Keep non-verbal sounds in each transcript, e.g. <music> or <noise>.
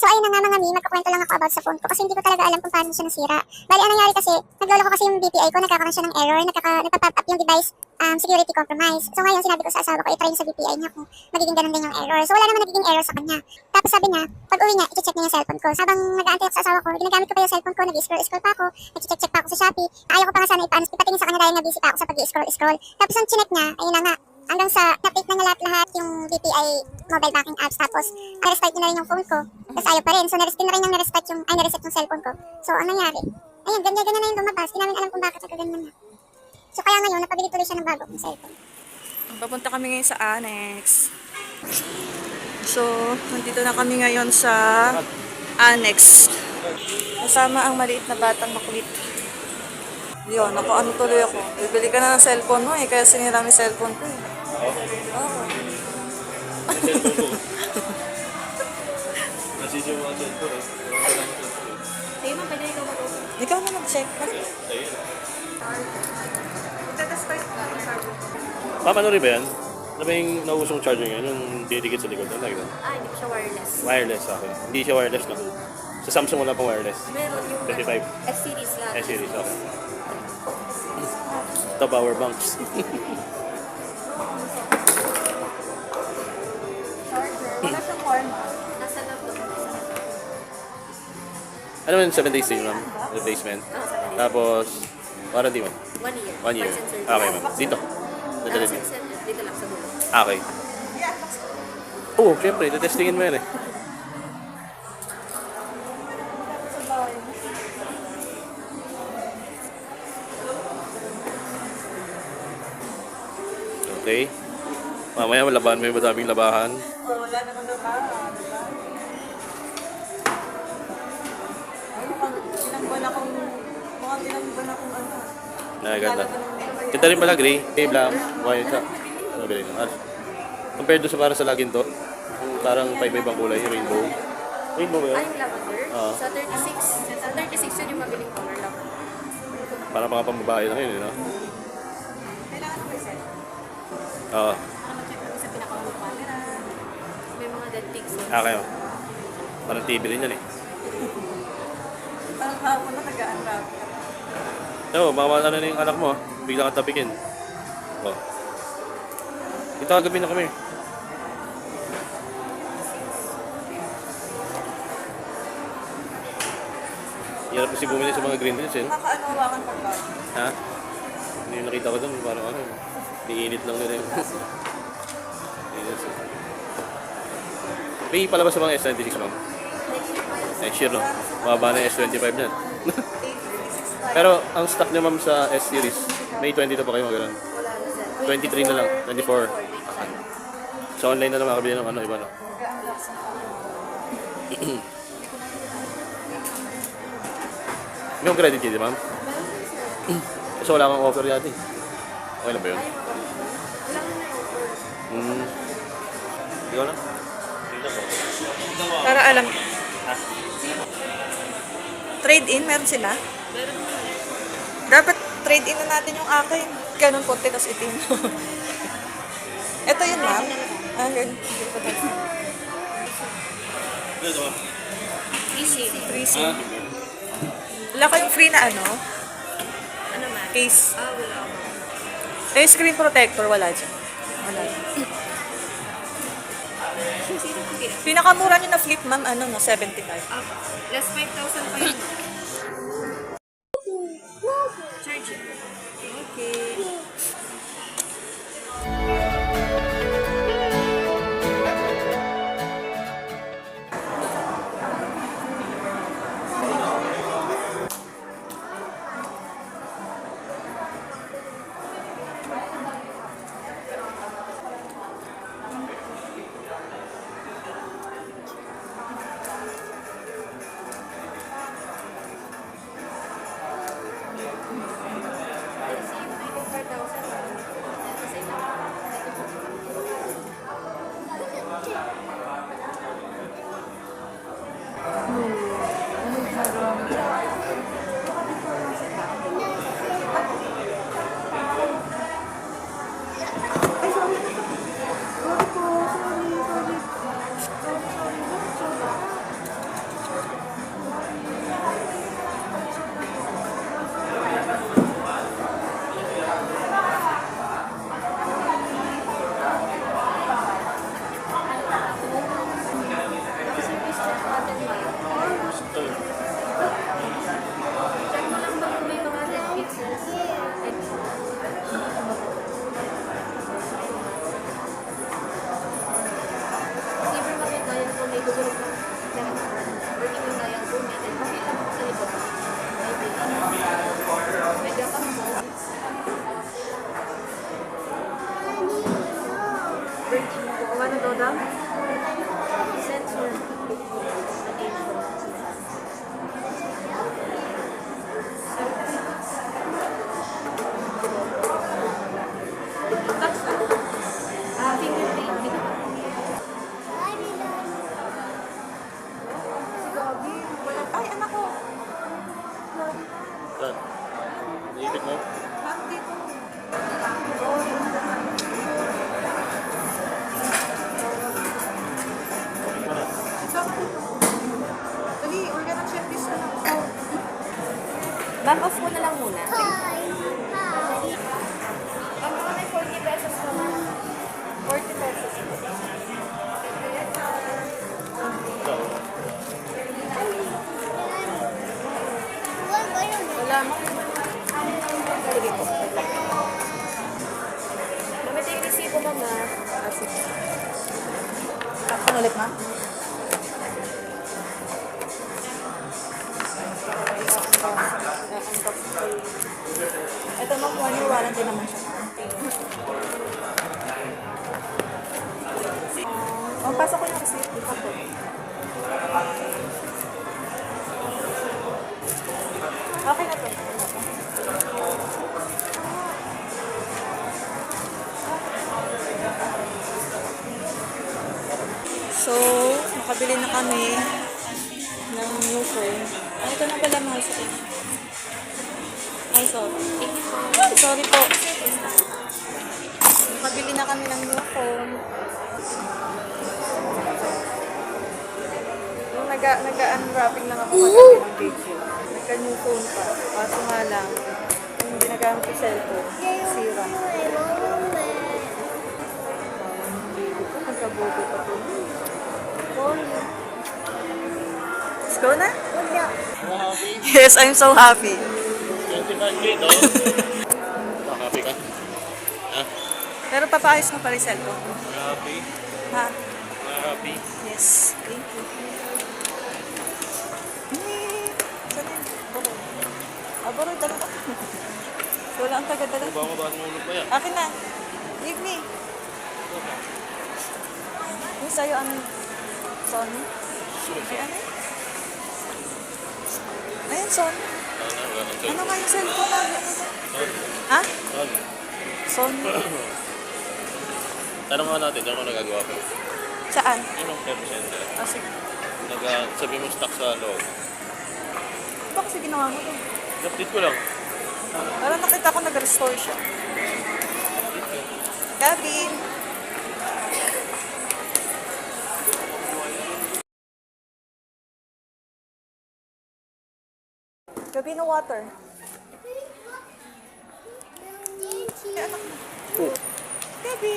So ayun na nga mga mi, magkukwento lang ako about sa phone ko kasi hindi ko talaga alam kung paano siya nasira. Bali, ang nangyari kasi, naglolo ko kasi yung BPI ko, nagkakaroon siya ng error, nagkaka, nagpa-pop up yung device um, security compromise. So ngayon, sinabi ko sa asawa ko, i-try sa BPI niya kung magiging ganun din yung error. So wala naman nagiging error sa kanya. Tapos sabi niya, pag uwi niya, i-check niya yung cellphone ko. Habang nag-aantay ako sa asawa ko, ginagamit ko pa yung cellphone ko, nag-scroll-scroll pa ako, nag-check-check pa ako sa Shopee. Ayaw ko pa nga sana ipaano, ipatingin sa kanya dahil na-busy pa ako sa pag-scroll-scroll. Tapos ang chinek niya, ayun na nga, hanggang sa na-take na niya lahat-lahat yung BPI mobile banking apps. Tapos, na-restart niya na rin yung phone ko. Tapos ayaw pa rin. So, na-restart na rin yung na-restart yung, ay, na-reset yung cellphone ko. So, ang nangyari? Ayun, ganyan-ganyan na yung lumabas. Hindi namin alam kung bakit nagkaganyan na. So, kaya ngayon, napabili tuloy siya ng bago kong cellphone. Papunta kami ngayon sa Annex. So, nandito na kami ngayon sa Annex. Kasama ang maliit na batang makulit. Yun, ako ano tuloy ako. Bibili ka na ng cellphone mo eh, kaya sinira yung cellphone ko eh. Oo. Nasisi mo ang cellphone eh. Sa'yo mo, pwede ikaw mag Ikaw na mag-check. Ma'am, ano rin ba yan? Ano ba yung nausong charger ngayon? Yung didikit sa likod? Ano like that? Ah, hindi ko siya wireless. Wireless, okay. Hindi siya wireless, no? Sa Samsung wala pang wireless. Meron yung 25. S-series lang. S-series, okay. <laughs> Ito, power banks. <laughs> Forma. Nasa laptop. ano man, 7 days din, ma'am? Replacement. Oh, sa kanila. Tapos, warranty mo? One year. One year. Parts and service. Okay, ma'am. Dito. Mo. Dito lang sa dulo. Okay. Oo, syempre, testingin mo yan eh. Okay. Mamaya malabahan mo yung madaming labahan. Wala naman daw ka. Diba? Ay, ilang buwan akong, ilang buwan akong ano. Naganda. Kita rin pala gray, gray black, white ka. Ano ba yun? Ah, compared doon sa para sa lagin to, parang paiba-ibang kulay, rainbow. Rainbow ba yun? Ay, yung lavender. Oo. Sa 36. Sa 36 yun yung mabiling color lang. Parang mga pambabae na yun, eh, no? Kailangan ko i-set. Oo. Ah, kayo. Parang TV rin yan eh. Parang hapon na nag-unwrap. Oo, baka ano na yung anak mo, ah. bigla kang tapikin. Oh. Ito kagabi na kami. Hirap kasi bumili sa mga green hills eh. no? Nakakaanowakan pa ba? Ha? Hindi yung nakita ko doon, parang ano, niinit lang nila yung... <laughs> May palabas sa mga S96 ma'am. Next year no? Mababa na yung S25 na. <laughs> Pero ang stock niya ma'am sa S series, May 22 pa kayo na sir. 23 na lang, 24. So online na lang makabili ng ano, iba no? <clears throat> May credit di ma'am? <clears throat> Kasi wala kang offer yata eh. Okay lang ba yun? Hmm. Ikaw na? Para alam. Trade-in, meron sila? Dapat trade-in na natin yung akin. Ganun puti, tapos itim. Ito yun, ma'am. Ah, yun. Easy. 3C. Wala kayong free na ano? Ano man? Case. Ah, wala. Eh, screen protector, wala dyan. Wala. Pinakamura nyo na flip, ma'am, ano, no, 75. Ah, last 5,000 pa yun. Charge it. signal. Ano ulit, ma'am? Ito ma'am, one year warranty naman siya. Oh, pasok ko yung receipt. Dito po. So, nakabili na kami ng new phone. Ay, ito na pala mga sa Ay, sorry. Sorry po. Nakabili na kami ng new phone. Yung naga, naga-unwrapping lang ako kagabi ng video. Nagka-new phone pa. Kaso nga lang, yung ginagamit ko cellphone, sira. Magkabugo pa po. Let's go na? Yes, I'm so happy. 25k, no? <laughs> Happy ka? Ha? Pero papaayos mo pa rin cellphone. Happy? Ha? Happy? Yes. Thank you. Hmm. Saan yun? Baro. Ah, baro, dala ka. <laughs> Wala ang taga-dala. Mabahas mo ulit pa yan. Akin na. Give me. Yung sa'yo, ano? Sony? Ay, ano? Sony. Ano, nga yung cellphone na? Ha? Sony. Tanong nga natin, diyan ko nagagawa ko. Saan? Yun ang service center. Ah, sige. Nag, ah, sabi mo stock sa loob. Ba kasi ginawa mo to? Update ko lang. Parang nakita ko nag-restore siya. Gavin! Gabi no water. Gabi!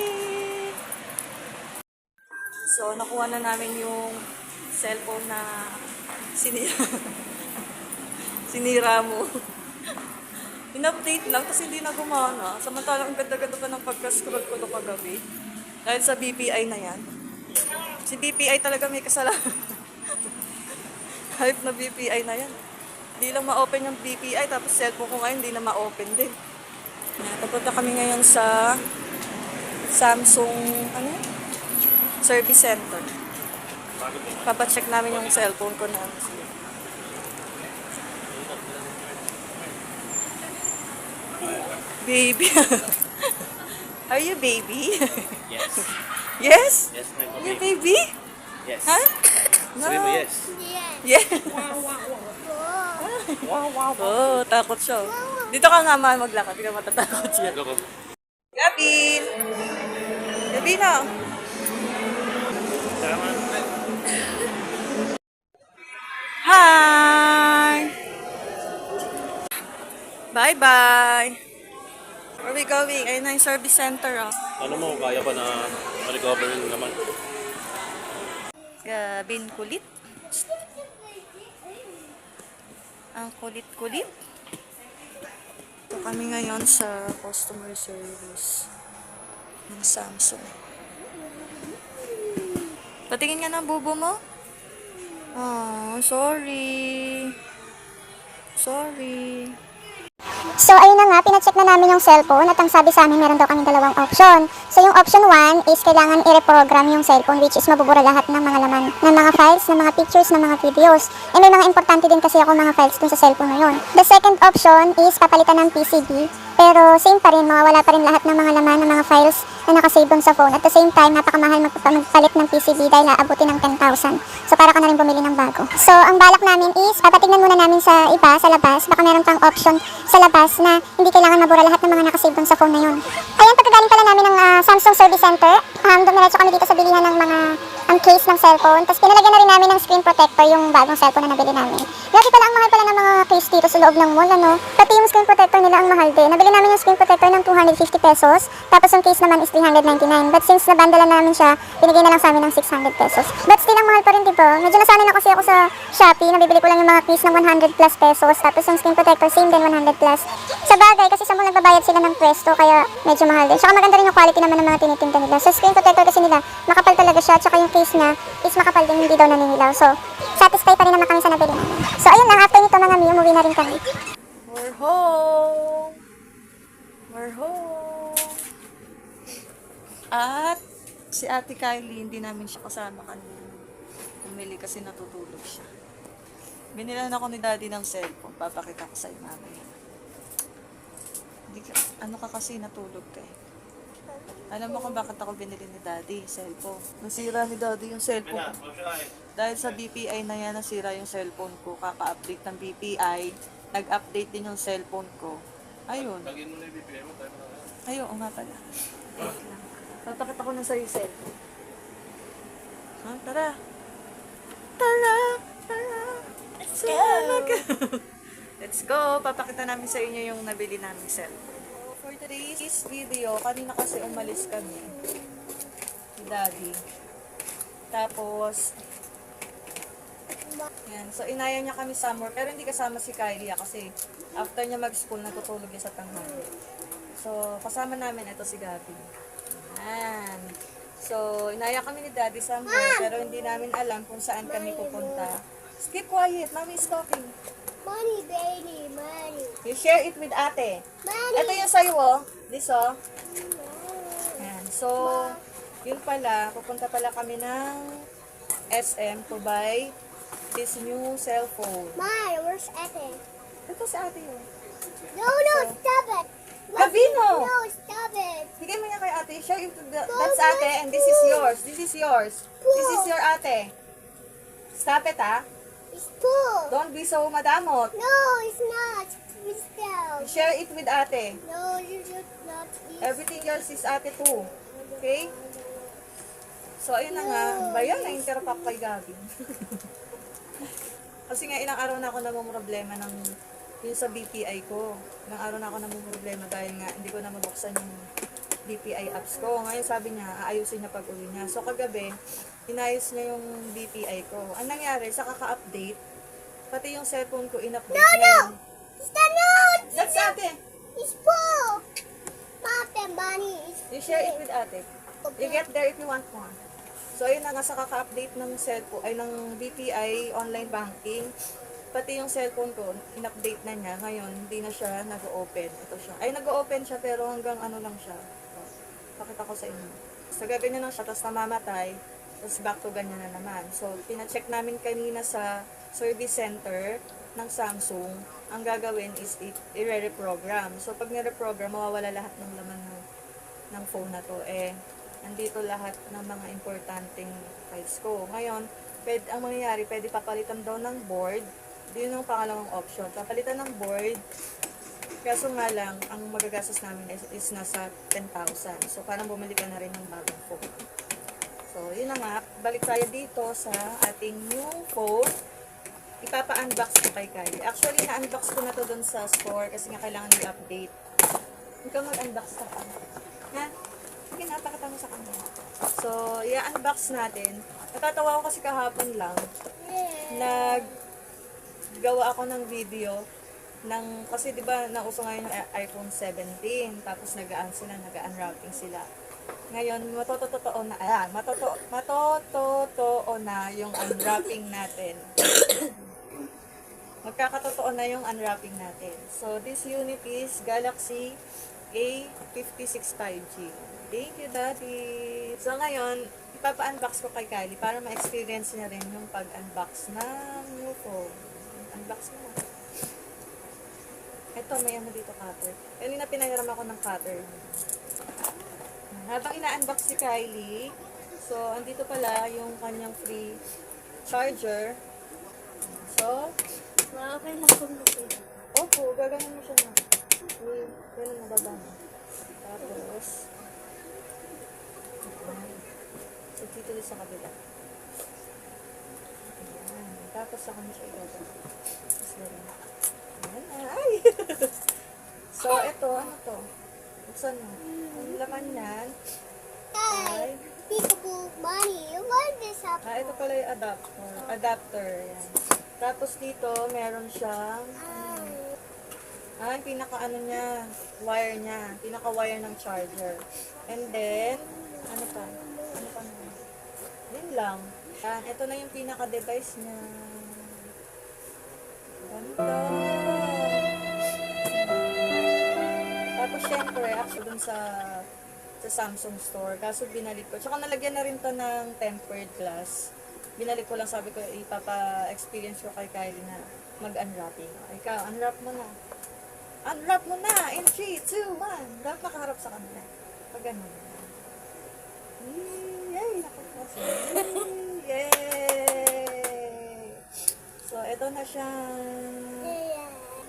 So, nakuha na namin yung cellphone na sinira. <laughs> sinira mo. In-update lang kasi hindi na gumana. Samantalang ang ganda-ganda pa ng pagka-scroll ko no kagabi. Dahil sa BPI na yan. Si BPI talaga may kasalanan. <laughs> Hype na BPI na yan. Hindi lang ma-open yung BPI tapos cellphone ko ngayon hindi na ma-open din. Yan, Papunta kami ngayon sa Samsung ano? yun? Service Center. Papacheck namin yung cellphone ko na Baby. <laughs> Are you baby? Yes. <laughs> yes? Yes, my You baby? Yes. Ha? Sabi mo yes. Yes. wow, wow, <laughs> Oh, takot siya. Dito ka nga ma maglakad, hindi ka matatakot siya. Gabin! Gabin na! Hi! Bye-bye! Where are we going? Ayun na yung service center, oh. Ano mo, kaya pa na ma-recover naman? Gabin kulit. Ang kulit-kulit. Ito kami ngayon sa customer service ng Samsung. Patingin nga ng bubo mo. Oh, sorry. Sorry. So, ayun na nga, pinacheck na namin yung cellphone at ang sabi sa amin, meron daw kaming dalawang option. So, yung option 1 is kailangan i-reprogram yung cellphone which is mabubura lahat ng mga laman, ng mga files, ng mga pictures, ng mga videos. Eh, may mga importante din kasi ako mga files dun sa cellphone na yun. The second option is papalitan ng PCB. Pero same pa rin, mawawala pa rin lahat ng mga laman ng mga files na nakasave dun sa phone. At the same time, napakamahal magpa- magpalit ng PCB dahil aabutin ng 10,000. So, para ka na rin bumili ng bago. So, ang balak namin is, papatignan muna namin sa iba, sa labas. Baka meron pang option sa labas na hindi kailangan mabura lahat ng mga nakasave dun sa phone na yun. Ayan, pagkagaling pala namin ng ah, Samsung Service Center, um, dumiretso kami dito sa bilihan ng mga ang case ng cellphone. Tapos pinalagyan na rin namin ng screen protector yung bagong cellphone na nabili namin. Grabe pala, ang mahal pala ng mga case dito sa loob ng mall, ano? Pati yung screen protector nila ang mahal din. Nabili namin yung screen protector ng 250 pesos. Tapos yung case naman is 399. But since nabandalan namin siya, binigay na lang sa amin ng 600 pesos. But still, ang mahal pa rin, di ba? Medyo nasanay na kasi ako sa Shopee. Nabibili ko lang yung mga case ng 100 plus pesos. Tapos yung screen protector, same din 100 plus. Sa bagay, kasi sa mall nagbabayad sila ng pwesto, kaya medyo mahal din. Tsaka maganda rin yung quality naman ng mga tinitinda nila. So screen protector kasi nila, makapal talaga siya. Tsaka yung case niya is makapal din, hindi daw naninilaw. So, satisfied pa rin naman kami sa nabili. So ayun lang, after nito mga mi, umuwi na rin kami. We're home! We're home! At si Ate Kylie, hindi namin siya kasama kanina. Bumili kasi natutulog siya. Binilan ako ni Daddy ng cellphone. Papakita ko sa'yo mamaya. Hindi ka, ano ka kasi natulog ka eh. Alam mo kung bakit ako binili ni Daddy, cellphone. Nasira ni Daddy yung cellphone ko. Dahil sa BPI na yan, nasira yung cellphone ko. Kaka-update ng BPI. Nag-update din yung cellphone ko. Ayun. Ayun, oo nga pala. Wait lang. Papakita ko na sa'yo yung cellphone. Ha? Tara. Tara. Tara. Let's go. Let's go. Papakita namin sa inyo yung nabili namin cellphone. Today's video, kanina kasi umalis kami. Daddy. Tapos, yan. So, inaya niya kami summer, pero hindi kasama si Kylie ah, kasi after niya mag-school, natutulog niya sa tanghali. So, kasama namin ito si Gabi. Yan. So, inaya kami ni Daddy somewhere, pero hindi namin alam kung saan kami pupunta. Keep quiet, mommy is talking. Money, baby, money. You share it with ate. Money. Ito yung sa'yo, oh. This, oh. Yan. So, yun pala, pupunta pala kami ng SM to buy this new cellphone. Mine, where's Ate? Ito si ate yun. No, no, stop it. Gavino! No, stop it. Bigay mo niya kay ate. Share it to the, that's ate and this is yours. This is yours. This is your ate. Stop it, ah. It's full. Don't be so madamot. No, it's not. Down. Share it with ate. No, you should not eat. Everything yours is ate too. Okay? So, ayun na nga. Ba yun? Na-interrupt kay Gabi. <laughs> Kasi nga, ilang araw na ako namumroblema ng yung sa BPI ko. Ilang araw na ako namumroblema dahil nga hindi ko na mabuksan yung BPI apps ko. Ngayon sabi niya, aayusin niya pag uwi niya. So, kagabi, inayos niya yung BPI ko. Ang nangyari, sa kaka-update, pati yung cellphone ko in-update no, no! The note. That's ate! It's full. Pop and bunny. It's You share it with ate. You get there if you want more. So, ayun na nga sa kaka-update ng cellphone, ay ng BPI online banking, pati yung cellphone ko, in-update na niya. Ngayon, hindi na siya nag-open. Ito siya. Ay, nag-open siya, pero hanggang ano lang siya. Pakita ko sa inyo. So, gaganyan lang siya, tapos namamatay. Tapos back to ganyan na naman. So, pina-check namin kanina sa service center ng Samsung. Ang gagawin is i-reprogram. So, pag nire-program, mawawala lahat ng laman ng, ng phone na to. Eh, nandito lahat ng mga importanteng files ko. Ngayon, pwede, ang mangyayari, pwede papalitan daw ng board. Yun yung pangalawang option. Papalitan ng board. Kaso nga lang, ang magagastos namin is, is nasa 10,000. So, parang bumili ka na rin ng bagong phone. So, yun na nga. Balik tayo dito sa ating new phone. Ipapa-unbox ko kay Kylie. Actually, na-unbox ko na to dun sa store kasi nga kailangan i-update. Ikaw mag-unbox ka pa. Ha? Sige, napakita mo sa kanya. So, i-unbox natin. Natatawa ko kasi kahapon lang. Nag gawa ako ng video ng kasi 'di ba nauso ngayon yung iPhone 17 tapos nagaan sila naga-unwrapping sila. Ngayon matototoo na ayan, matoto matototoo na yung unwrapping natin. Magkakatotoo na yung unwrapping natin. So this unit is Galaxy A56 5G. Thank you, Daddy. So ngayon, ipapa-unbox ko kay Kylie para ma-experience niya rin yung pag-unbox ng new phone. Unbox mo. Ito, may ano dito cutter. Kanina pinahiram ako ng cutter. Habang ina-unbox si Kylie, so, andito pala yung kanyang free charger. So, Okay lang kung lupin. opo, gaganon mo siya na. Uy, ganun na mo. Tapos, so, dito din sa kabila. Tapos sa kanya siya ibaba. Tapos ganun. Ayan na. Ay! <laughs> so, ito, ano to? Buksan mo. Ang laman niyan. Ay. Peekaboo, Bunny, you want this up? Ah, ito pala yung adapter. Adapter. Yan. Tapos dito, meron siyang Ah, yung pinaka ano niya, wire niya, pinaka wire ng charger. And then, ano pa? Ano pa naman? Yun lang. Yan, ito na yung pinaka device niya. Ganda. Tapos syempre, actually dun sa sa Samsung store. Kaso binalik ko. Tsaka nalagyan na rin to ng tempered glass. Binalik ko lang, sabi ko, ipapa-experience ko kay Kylie na mag-unwrapping. Ikaw, unwrap mo na. Unwrap mo na! In 3, 2, 1! Dapat nakaharap sa kanila. Pag ganun. Yay! Nakapasa. Yay! So, ito na siya.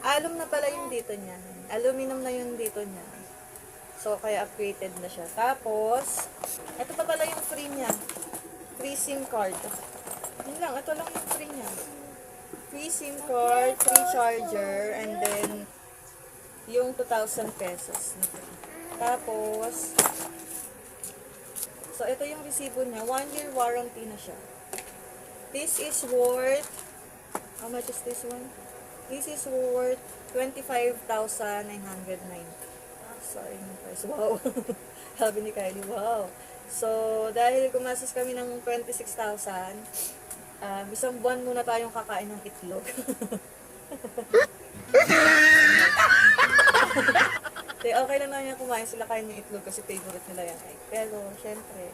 Alum na pala yung dito niya. Aluminum na yung dito niya. So, kaya upgraded na siya. Tapos, ito pa pala yung free niya. Free SIM card. Yun lang, ito lang yung free niya. Free SIM card, free charger, and then yung 2,000 pesos. Tapos, so ito yung resibo niya. One year warranty na siya. This is worth, how much is this one? This is worth 25,990. Sorry ng price. Wow. <laughs> Sabi ni Kylie, wow. So, dahil gumastos kami ng 26,000, ah, isang buwan muna tayong kakain ng itlog. <laughs> Te, okay lang naman yung kumain sila kain ng itlog kasi favorite nila yan. Ay, pero, syempre,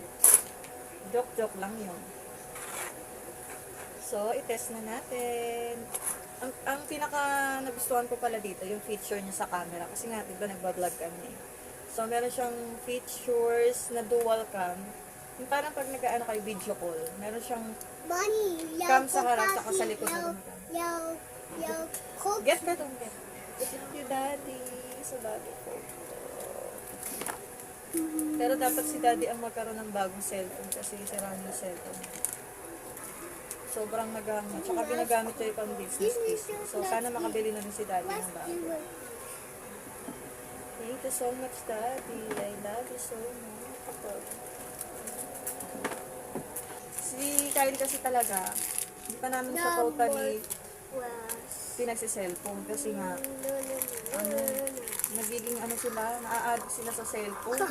joke-joke lang yun. So, itest na natin. Ang, ang pinaka nagustuhan ko pala dito, yung feature niya sa camera. Kasi nga, di ba, nagbablog kami. So, meron siyang features na dual cam. Yung parang pag nag-ano kayo video call, meron siyang Cam sa harap at sa likod. Get ka dong get. Get you daddy. Sa daddy ko. Pero dapat si daddy ang magkaroon ng bagong cellphone kasi sira niya yung cellphone. Sobrang nagamit. Tsaka ginagamit niya yung pang business business. So sana makabili na rin si daddy ng bago. Thank you so much daddy. I love you so much. Si Kylie kasi talaga, hindi pa namin siya totally Was. pinagsi-cellphone kasi nga No, no, no, ano, nagiging ano sila, naa-add sila sa cellphone. <laughs>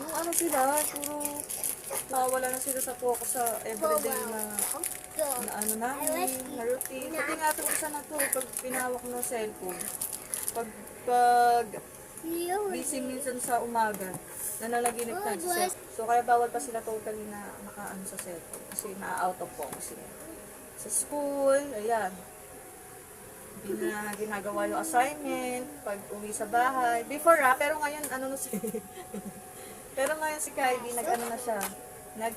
Yung ano sila, puro nawawala na sila sa focus sa everyday na, Go. na ano namin, na routine. Pati nga itong isa na to, pag pinawak ng cellphone, pag, pag busy minsan sa umaga, na nalaginip na sa. So kaya bawal pa sila totally na nakaano sa cellphone kasi na-out of focus sila. Sa school, ayan, hindi na ginagawa yung assignment, pag uwi sa bahay. Before ah, pero ngayon ano na si... <laughs> pero ngayon si Kylie, nag-ano na siya, nag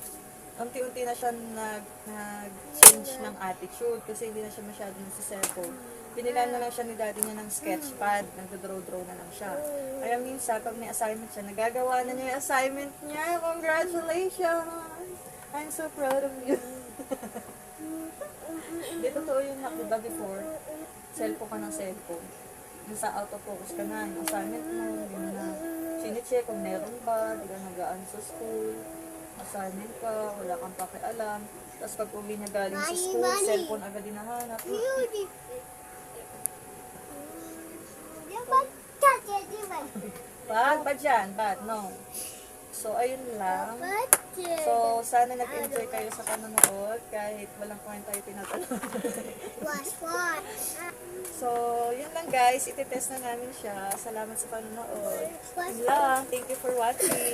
unti-unti na siya nag, nag-change ng attitude kasi hindi na siya masyado sa cellphone. Binilan na lang siya ni daddy niya ng sketchpad, nagdo-draw-draw na lang siya. Kaya minsan, pag may assignment siya, nagagawa na niya yung assignment niya. Congratulations! I'm so proud of you. <laughs> Hindi, totoo yun na, diba before, cellphone ka ng cellphone. Nasa out of focus ka na, yung assignment mo, yun na. Sinicheck kung meron ba, di ka nagaan sa school, assignment ka, wala kang pakialam. Tapos pag uwi niya galing sa school, cellphone agad dinahanap. Bad ba dyan? Bad, no. So, ayun lang. So, sana nag-enjoy kayo sa panonood kahit walang kwenta yung tinatanong. <laughs> so, yun lang guys. Ititest na namin siya. Salamat sa panonood. Yun lang. Thank you for watching.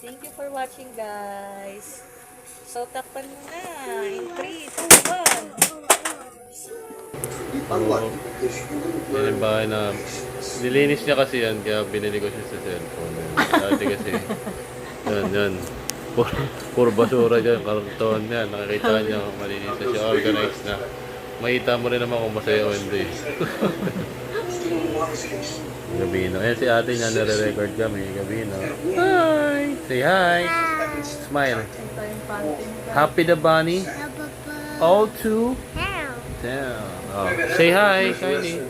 Thank you for watching guys. So, takpan mo na. In 3, 2, 1. Yan yung bahay na... Nilinis niya kasi yan, kaya binili ko siya sa cellphone. Dati kasi... Yan, yan. Puro, puro basura dyan, karton yan. Nakikita niya, malinis na siya, organized na. Makita mo rin naman kung masaya o hindi. <laughs> Gabino. Ayan si ate niya, nare-record kami. Gabino. Hi! Say hi! Smile. Happy the bunny. All to Now. town. Oh. Say hi, Kylie.